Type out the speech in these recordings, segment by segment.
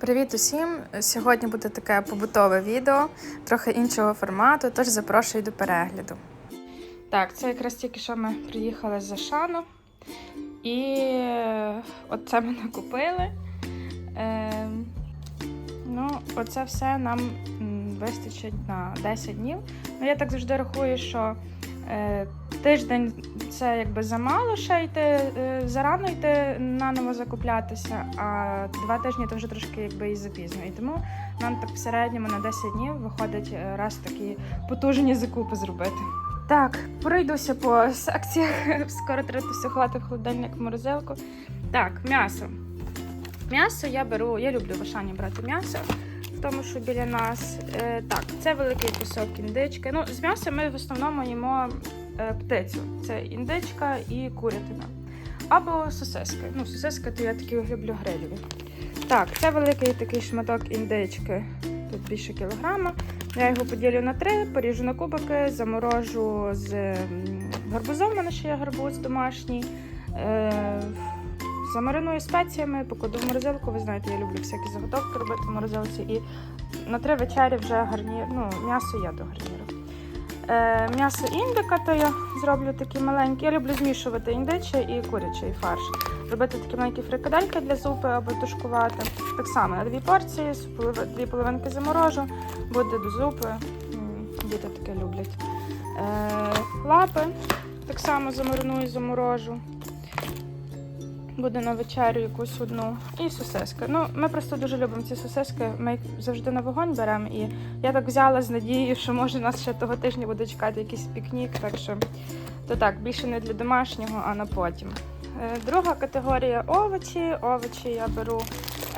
Привіт усім! Сьогодні буде таке побутове відео, трохи іншого формату, тож запрошую до перегляду. Так, це якраз тільки що ми приїхали з Ашану. І е, оце ми накупили. Е, ну, оце все нам вистачить на 10 днів. Ну, я так завжди рахую, що тиждень це якби замало ще йти, е, зарано йти наново закуплятися, а два тижні то вже трошки якби і запізно. І тому нам так в середньому на 10 днів виходить е, раз такі потужні закупи зробити. Так, пройдуся по секціях. Скоро треба все ховати в холодильник в морозилку. Так, м'ясо. М'ясо я беру, я люблю в Ашані брати м'ясо, тому, що біля нас. Е, так, це великий кусок індички. Ну, з м'яса ми в основному їмо е, птицю. Це індичка і курятина. Або сосиски. Ну, сосиски, то я такі люблю грильові. Так, це великий такий шматок індички. Тут більше кілограма. Я його поділю на три, поріжу на кубики, заморожу з гарбузом. У мене ще є гарбуз домашній. Е, замариную спеціями, покладу в морозилку. Ви знаєте, я люблю всякі заготовки робити в морозилці. І на три вечері вже гарнір, ну, м'ясо є до гарніру. Е, м'ясо індика, то я зроблю такі маленькі. Я люблю змішувати індичий і курячий фарш. Робити такі маленькі фрикадельки для зупи або тушкувати. Так само на дві порції, дві половинки заморожу, буде до зупи. Діти таке люблять. Е, лапи так само замариную, заморожу. Буде на вечерю якусь одну. І сосиски. Ну, ми просто дуже любимо ці сосиски. Ми їх завжди на вогонь беремо. І я так взяла з надією, що може нас ще того тижня буде чекати якийсь пікнік. Так що то так, більше не для домашнього, а на потім. Е, Друга категорія овочі. Овочі я беру.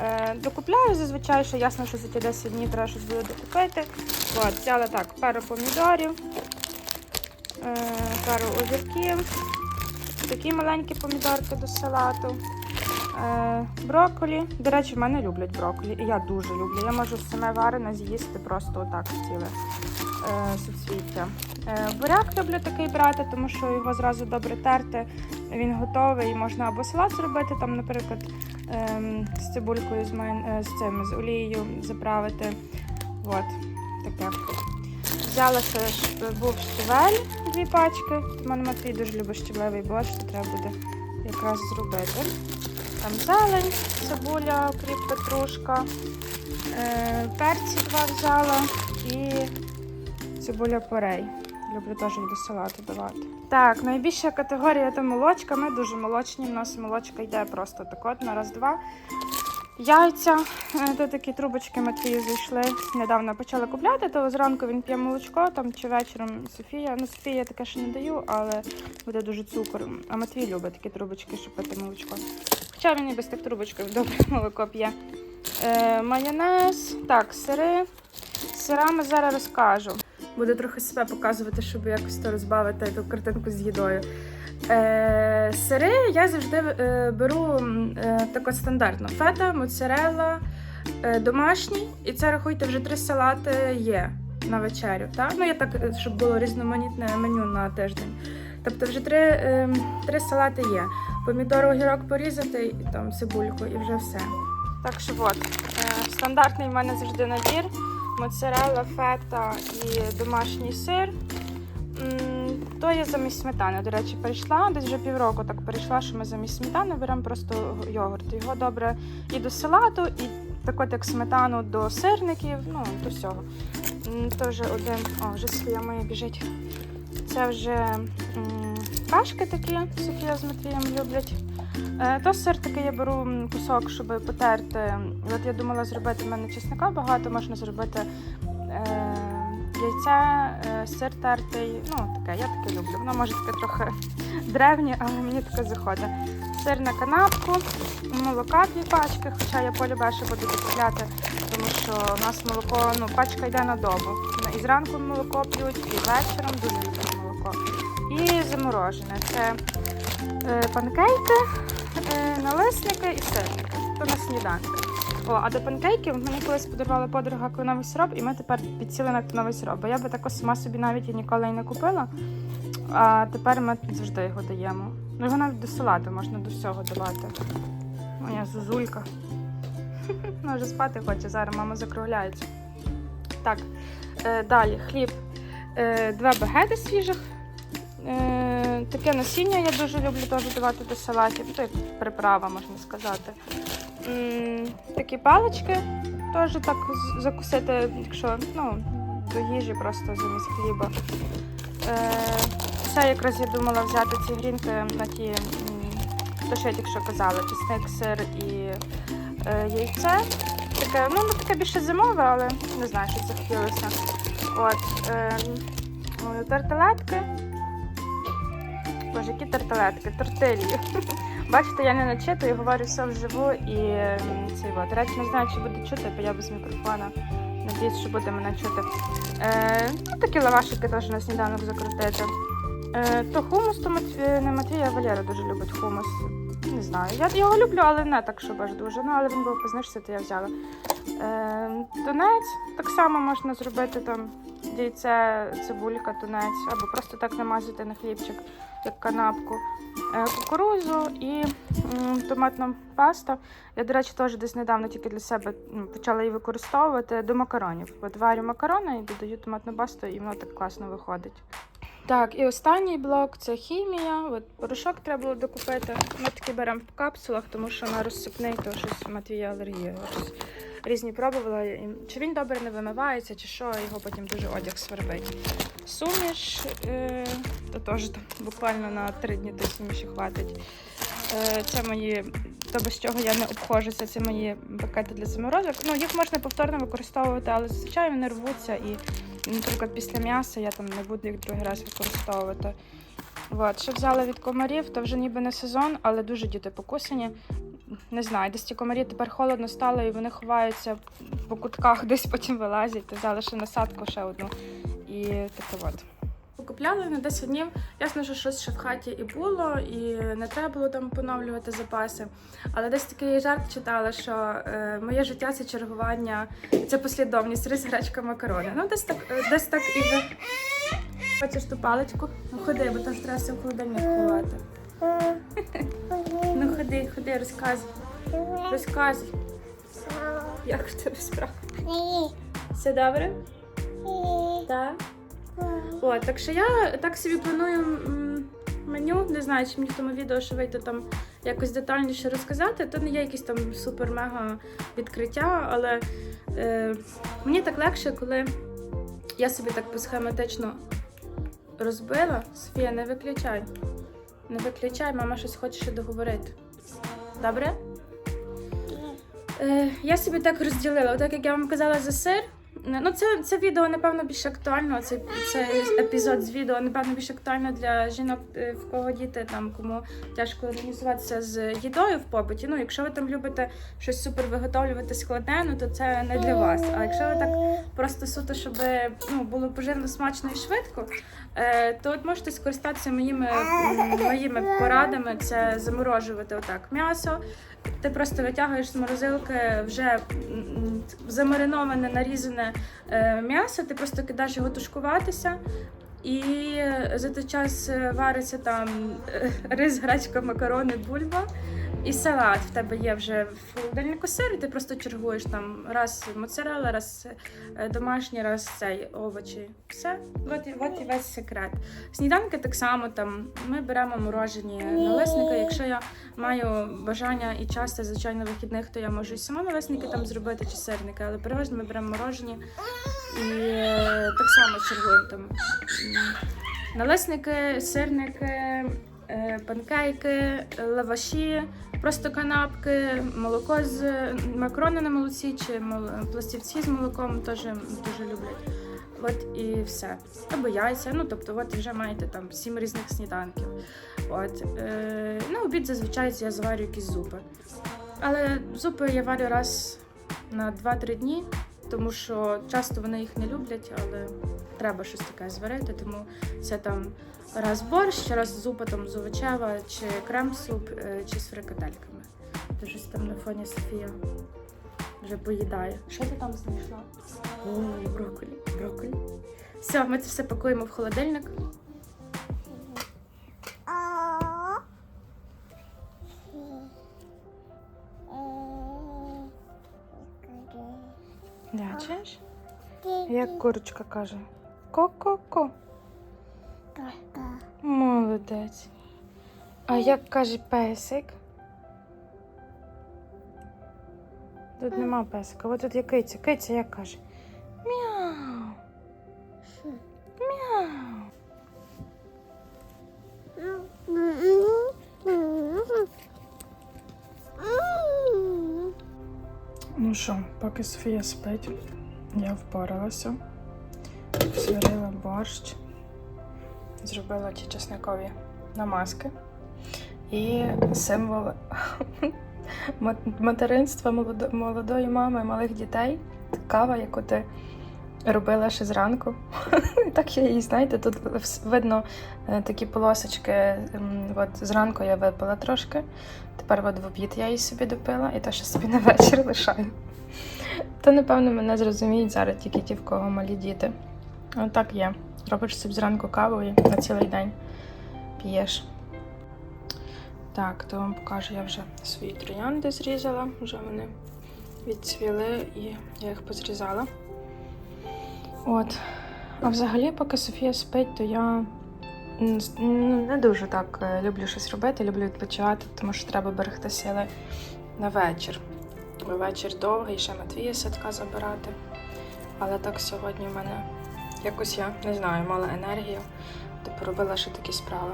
Е, докупляю зазвичай, що ясно, що за ті 10 днів треба щось буде докупити. От, взяла так, пару помідорів, е, пару огірків, такі маленькі помідорки до салату. Е, брокколі. До речі, в мене люблять брокколі. І я дуже люблю. Я можу саме варене з'їсти просто отак ціле е, суцвіття. Е, буряк люблю такий брати, тому що його зразу добре терти. Він готовий, можна або салат зробити, там, наприклад, ем, з цибулькою, з, майн, е, з цим, з олією заправити. От, таке. Взяла ще ж- був щавель, дві пачки. У мене Матвій дуже любить щавлевий борщ, то треба буде якраз зробити. Там зелень, цибуля, кріп, петрушка, е, перці два взяла і цибуля порей. Люблю теж до салату давати. Так, найбільша категорія це молочка. Ми дуже молочні. У нас молочка йде просто так от на раз-два. Яйця, е, то такі трубочки Матвію зайшли. Недавно почали купляти, то зранку він п'є молочко там чи вечором Софія. Ну, Софія таке ще не даю, але буде дуже цукор. А Матвій любить такі трубочки, щоб пити молочко. Хоча він і без тих трубочок добре молоко п'є. Е, майонез, так, сири. Сирами зараз розкажу. Буду трохи себе показувати, щоб якось то розбавити ту картинку з їдою. Е, сири я завжди е, беру е, тако стандартно: фета, моцарелла, домашній, і це рахуйте вже три салати є на вечерю. Так? Ну, я так, щоб було різноманітне меню на тиждень. Тобто вже три, три салати є. Помідор, огірок порізати, і там цибульку, і вже все. Так що от, стандартний в мене завжди набір. Моцарелла, фета і домашній сир. То я замість сметани. До речі, перейшла десь вже півроку так перейшла, що ми замість сметани беремо просто йогурт. Його добре і до салату, і так от як сметану до сирників, ну, до всього. М, один, о, вже Софія моя біжить. Це вже кашки такі, Софія з Матвієм люблять. Е, То сир такий я беру кусок, щоб потерти. От я думала зробити в мене чесника багато, можна зробити е, яйце, е, сир тертий. Ну, таке, я таке люблю. Воно може таке трохи древнє, але мені таке заходить. Сир на канапку, молока дві пачки, хоча я полюбеше буду купляти, тому що у нас молоко, ну, пачка йде на добу. І зранку молоко п'ють, і вечором дуже люблять молоко. І заморожене. Це е, панкейки, е, налисники і сирники. То на сніданки. О, а до панкейків мені колись подарувала подруга кленовий сироп, і ми тепер підсіли на кленовий сироп. Бо я би також сама собі навіть і ніколи і не купила. А тепер ми завжди його даємо. Ну, його навіть до салату можна до всього давати. Моя зузулька. Ну, вже спати хоче, зараз мама закругляється. Так, е, далі хліб. Е, два багети свіжих. Е, таке насіння я дуже люблю теж давати до салатів. Ну, як приправа, можна сказати. Такі палички теж так закусити, якщо ну, до їжі просто замість хліба. Е, якраз я думала взяти ці грінки на ті, то що я казала, чесник, сир і е, яйце. Таке, ну, таке більше зимове, але не знаю, що захотілося. От, е, ну, тарталетки. Боже, які тарталетки, тортилі. Бачите, я не начитую, говорю все вживу і цей от. Речі, не знаю, чи буде чути, бо я без мікрофона. Надіюсь, що буде мене чути. Е, ну, такі лавашики теж на сніданок закрутити. Е, то хумус, то Мат... е, не Матвій, а Валера дуже любить хумус. Не знаю. Я його люблю, але не так, щоб аж дуже. Ну, але він був по то я взяла. Е, тунець так само можна зробити там яйце, цибулька, тунець, або просто так намазати на хлібчик, як канапку. Е, кукурузу і томатна паста. Я, до речі, теж десь недавно тільки для себе почала її використовувати до макаронів. От варю макарони і додаю томатну пасту, і воно так класно виходить. Так, і останній блок це хімія. От порошок треба було докупити. Ми таки беремо в капсулах, тому що на розсипний, то щось Матвія алергія. Різні пробувала. Чи він добре не вимивається, чи що, його потім дуже одяг свербить. Суміш, е, то теж буквально на три дні до суміші хватить. Е, це мої, то без чого я не обходжуся, це мої пакети для заморозок. Ну, їх можна повторно використовувати, але зазвичай вони рвуться і, наприклад, після м'яса я там не буду їх другий раз використовувати. От, що взяла від комарів, то вже ніби не сезон, але дуже діти покусані. Не знаю, десь ті комарі тепер холодно стало і вони ховаються по кутках, десь потім вилазять. Взяла ще насадку ще одну. І таке от. Купляли на 10 днів. Ясно, що щось ще в хаті і було, і не треба було там поновлювати запаси. Але десь такий жарт читала, що е, моє життя це чергування, це послідовність, рис, гречка, макарони. Ну, десь так, е, десь так і. Хочеш ту паличку? Ну ходи, бо там ж треба все в холодильник ховати. Ну ходи, ходи, розказуй. Розказуй, як в тебе справа. Все добре? Так. О, так що я так собі планую меню. Не знаю, чи мені в тому відео ще вийде там якось детальніше розказати. То не є якісь там супер-мега відкриття, але е, мені так легше, коли я собі так посхематично розбила. Софія, не виключай. Не виключай, мама щось хоче ще договорити. Добре? Е, я собі так розділила. Отак як я вам казала за сир. Ну, це, це відео, напевно, більш актуально. Це, це епізод з відео, напевно, більш актуально для жінок, е, в кого діти, там, кому тяжко організуватися з їдою в побуті. Ну, якщо ви там любите щось супер виготовлювати складне, ну, то це не для вас. А якщо ви так просто суто, щоб ну, було поживно, смачно і швидко, е, то от можете скористатися моїми, моїми порадами. Це заморожувати отак м'ясо. Ти просто витягуєш з морозилки вже замариноване, нарізане е, м'ясо, ти просто кидаєш його тушкуватися. І за той час е, вариться там е, рис, гречка, макарони, бульба і салат. В тебе є вже в холодильнику сир, і ти просто чергуєш там раз моцарелла, раз е, домашній, раз цей овочі. Все, от, от і весь секрет. Сніданки так само там ми беремо морожені налисники. Якщо я маю бажання і час, та, звичайно, вихідних, то я можу і сама налисники там зробити чи сирники, але переважно ми беремо морожені і так само чергуємо там. М, Налисники, сирники, е, панкейки, лаваші, просто канапки, молоко з макарони на молоці чи пластівці з молоком теж дуже люблять. От і все. Або яйця. Ну тобто, от вже маєте там сім різних сніданків. От е, на обід зазвичай я заварю якісь зупи. Але зупи я варю раз на 2-3 дні, тому що часто вони їх не люблять, але треба щось таке зварити. Тому це там раз борщ, раз зупа там з овочева, чи крем-суп, е, чи з фрикадельками. То щось там на фоні Софія вже поїдає. Що ти там знайшла? О, брокколі, брокколі. Все, ми це все пакуємо в холодильник. Лячеш? Як курочка каже. Ко-ко-ко. Молодець. А як каже песик? Тут нема песика. Ось тут є киця. Киця як каже? Поки Софія спить, я впоралася, зварила борщ, зробила ті чесникові намазки і символ материнства молодої мами, малих дітей. Кава, яку ти робила ще зранку. Так я її, знаєте, тут видно е, такі полосочки. От зранку я випила трошки. Тепер от в обід я її собі допила, і то ще собі на вечір лишаю. То, напевно, мене зрозуміють зараз тільки ті, в кого малі діти. Отак є. Робиш собі зранку каву і на цілий день п'єш. Так, то вам покажу, я вже свої троянди зрізала, вже вони відцвіли і я їх позрізала. От. А взагалі, поки Софія спить, то я ну, не дуже так е, люблю щось робити, люблю відпочивати, тому що треба берегти сили на вечір. Бо вечір довгий, ще Матвія садка забирати. Але так сьогодні в мене якось я не знаю, мала енергію, то поробила ще такі справи.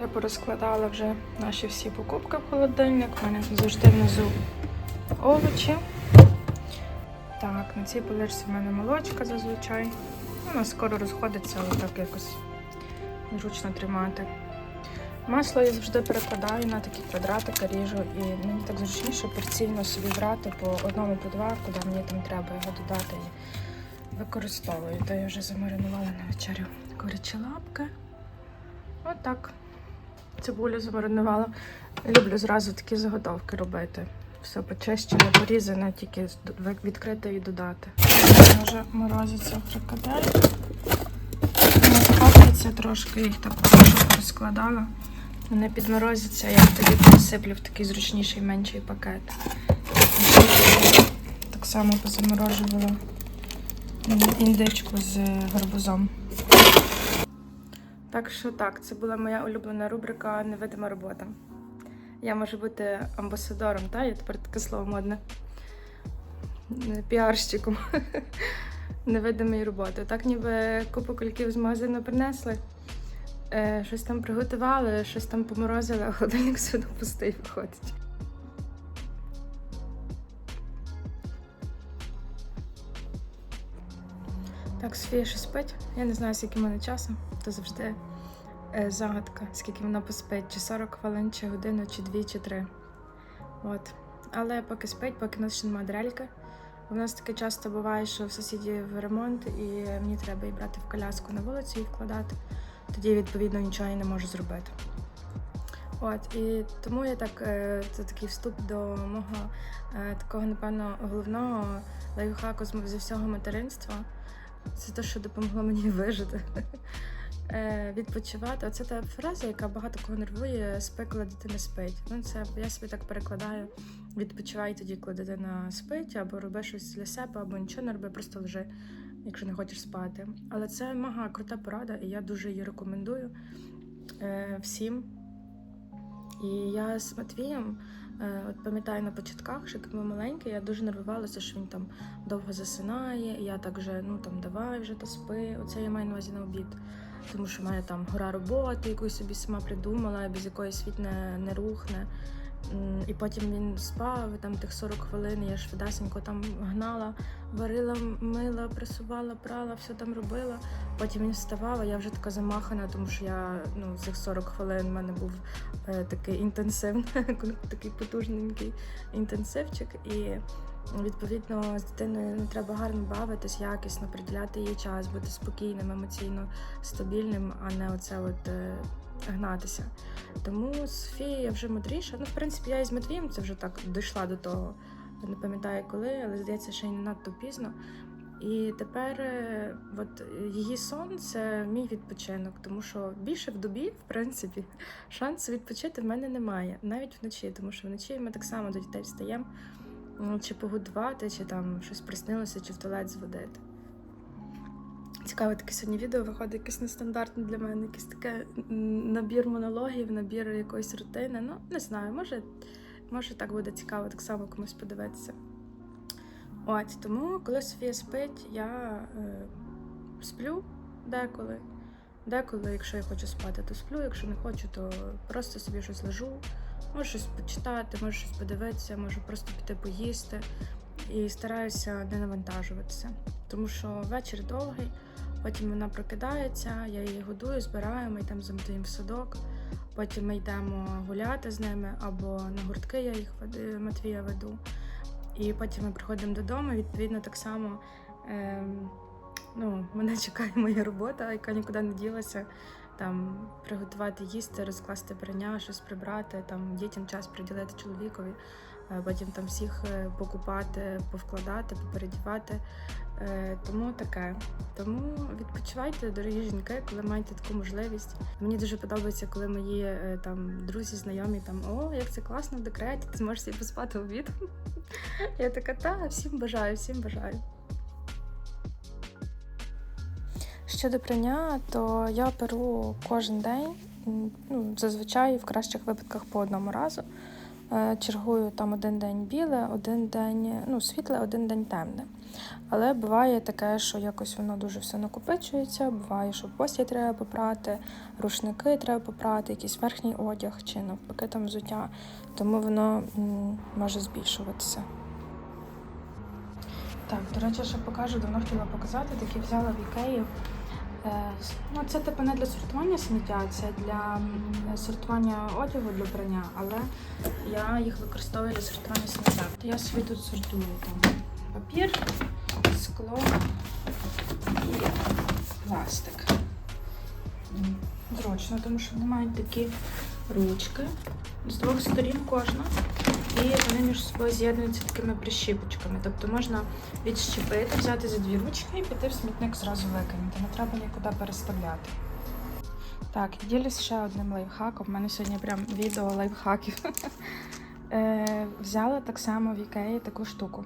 Я порозкладала вже наші всі покупки в холодильник. У мене завжди внизу овочі. Так, на цій поличці в мене молочка зазвичай. Вона скоро розходиться, але так якось зручно тримати. Масло я завжди перекладаю на такі квадратики, ріжу, і мені так зручніше порційно собі брати по одному по два, куди мені там треба його додати і використовую. То я вже замаринувала на вечерю курячі лапки. Отак. Цибулю замаринувала. Люблю зразу такі заготовки робити. Все почищене, порізане, тільки відкрити і додати. Може морозиться фрикадель. Розкопляться трошки, їх так розкладала. Вони підморозяться, я тоді пересиплю в такий зручніший менший пакет. Так само позаморожувала індичку з гарбузом. Так що так, це була моя улюблена рубрика Невидима робота. Я можу бути амбасадором, та? Я тепер таке слово модне. Піарщиком невидимої роботи. Так ніби купу кульків з магазину принесли, е, щось там приготували, щось там поморозили, а холодильник все одно пустий виходить. Так, Софія ще спить. Я не знаю, скільки в мене часу, то завжди е, загадка, скільки вона поспить, чи 40 хвилин, чи годину, чи дві, чи три. От. Але поки спить, поки в нас ще немає дрельки. У нас таке часто буває, що в сусідів ремонт, і мені треба її брати в коляску на вулицю і вкладати. Тоді, відповідно, нічого і не можу зробити. От, і тому я так, е, це такий вступ до мого е, такого, напевно, головного лайфхаку зі всього материнства. Це те, що допомогло мені вижити. Е, Відпочивати. Оце та фраза, яка багато кого нервує, спи, коли дитина спить. Ну, це я собі так перекладаю. Відпочивай тоді, коли дитина спить, або роби щось для себе, або нічого не роби, просто лежи, якщо не хочеш спати. Але це мага крута порада, і я дуже її рекомендую е, всім. І я з Матвієм, е, от пам'ятаю на початках, що коли ми маленький, я дуже нервувалася, що він там довго засинає. І я так вже, ну там давай вже то спи. Оце я маю на увазі на обід. Тому що мене там гора роботи, яку я собі сама придумала, без якої світ не, не рухне. І потім він спав, там тих 40 хвилин я швидесенько там гнала, варила, мила, пресувала, прала, все там робила. Потім він вставав, а я вже така замахана, тому що я ну, цих 40 хвилин в мене був е, такий інтенсивний, такий потужненький інтенсивчик. І відповідно з дитиною ну, треба гарно бавитись, якісно приділяти їй час, бути спокійним, емоційно стабільним, а не оце от е, гнатися. Тому з Софією я вже мудріша. Ну, в принципі, я і з Матвієм це вже так дійшла до того. Не пам'ятаю коли, але здається, ще й не надто пізно. І тепер е, от, її сон це мій відпочинок, тому що більше в добі, в принципі, шансу відпочити в мене немає, навіть вночі, тому що вночі ми так само до дітей встаємо. ну, чи погодувати, чи там щось приснилося, чи в туалет зводити. Цікаве таке сьогодні відео виходить якесь нестандартне для мене, якийсь таке набір монологів, набір якоїсь рутини. Ну, не знаю, може, може так буде цікаво так само комусь подивитися. От, тому, коли Софія спить, я е, сплю деколи. Деколи, якщо я хочу спати, то сплю, якщо не хочу, то просто собі щось лежу. Можу щось почитати, можу щось подивитися, можу просто піти поїсти і стараюся не навантажуватися. Тому що вечір довгий, потім вона прокидається, я її годую, збираю, ми йдемо за Матвієм в садок. Потім ми йдемо гуляти з ними або на гуртки я їх Матвія веду. І потім ми приходимо додому. Відповідно, так само ем, ну, мене чекає моя робота, яка нікуди не ділася. Там приготувати їсти, розкласти прання, щось прибрати, там дітям час приділити чоловікові, е, потім там всіх е, покупати, повкладати, попередівати. Е, Тому таке. Тому відпочивайте, дорогі жінки, коли маєте таку можливість. Мені дуже подобається, коли мої е, там друзі, знайомі там о, як це класно в декреті, ти зможеш собі поспати обід. Я така, та всім бажаю, всім бажаю. Щодо прання, то я перу кожен день, ну, зазвичай в кращих випадках по одному разу. Е, Чергую там один день біле, один день ну, світле, один день темне. Але буває таке, що якось воно дуже все накопичується. Буває, що постіль треба попрати, рушники треба попрати, якийсь верхній одяг чи навпаки там взуття. Тому воно може збільшуватися. Так, до речі, ще покажу, давно хотіла показати, такі взяла в ікеї. Е, Ну, це типу не для сортування сміття, це для сортування одягу для прання, але я їх використовую для сортування сміття. Я собі тут сортую там папір, скло і пластик. Зручно, тому що вони мають такі ручки з двох сторін кожна. І вони між собою з'єднуються такими прищіпочками. Тобто можна відщепити, взяти за дві ручки і піти в смітник зразу викинути. Не треба нікуди переставляти. Так, ділюсь ще одним лайфхаком. У мене сьогодні прям відео лайфхаків. Е, Взяла так само в Ікеї таку штуку.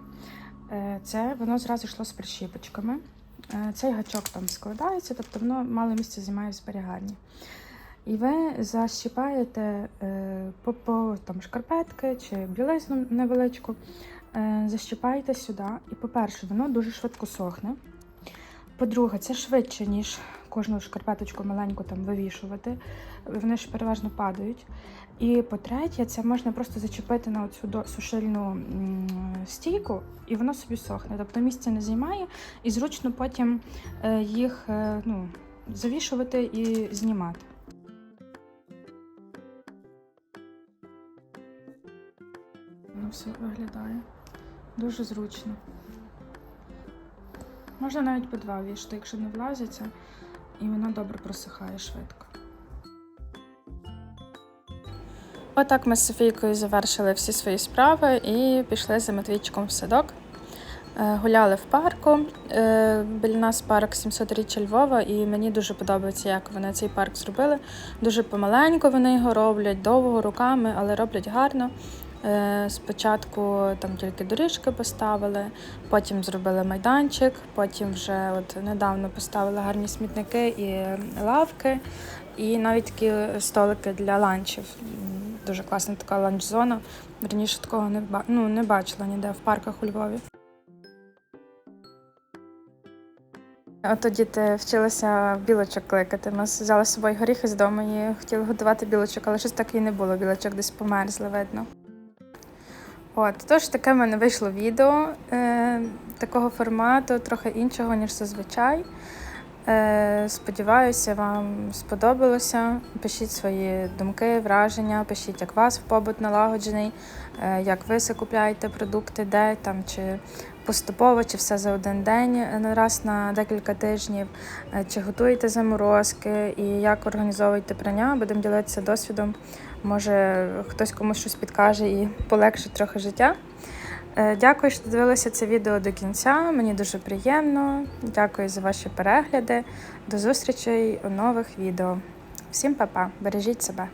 Е, Це воно зразу йшло з прищіпочками. Е, Цей гачок там складається, тобто воно мало місця займає в зберіганні. І ви защіпаєте е, по, по там, шкарпетки чи білизну невеличку, е, защіпаєте сюди. І, по-перше, воно дуже швидко сохне. По-друге, це швидше, ніж кожну шкарпеточку маленьку там вивішувати. Вони ж переважно падають. І по-третє, це можна просто зачепити на оцю сушильну стійку, і воно собі сохне. Тобто місця не займає, і зручно потім е, їх ну, завішувати і знімати. Все виглядає дуже зручно. Можна навіть по два вішати, якщо не влазиться, і воно добре просихає швидко. Отак ми з Софійкою завершили всі свої справи і пішли за Матвійчиком в садок. Е, Гуляли в парку. Е, Біля нас парк 700-річчя Львова, і мені дуже подобається, як вони цей парк зробили. Дуже помаленьку вони його роблять, довго руками, але роблять гарно. Е, Спочатку там тільки доріжки поставили, потім зробили майданчик, потім вже от недавно поставили гарні смітники і лавки, і навіть такі столики для ланчів. Дуже класна така ланч-зона. Раніше такого не, ну, не бачила ніде в парках у Львові. От тоді ти вчилася білочок кликати. Ми взяли з собою горіхи з дому і хотіли готувати білочок, але щось так і не було. Білочок десь померзли, видно. От, тож таке в мене вийшло відео е, такого формату, трохи іншого, ніж зазвичай. Е, сподіваюся, вам сподобалося. Пишіть свої думки, враження, пишіть, як у вас побут налагоджений, е, як ви закупляєте продукти, де там, чи поступово, чи все за один день, е, раз на декілька тижнів, е, чи готуєте заморозки і як організовуєте прання. Будемо ділитися досвідом. Може, хтось комусь щось підкаже і полегшить трохи життя. Е, Дякую, що дивилися це відео до кінця. Мені дуже приємно. Дякую за ваші перегляди. До зустрічей у нових відео. Всім па-па, бережіть себе.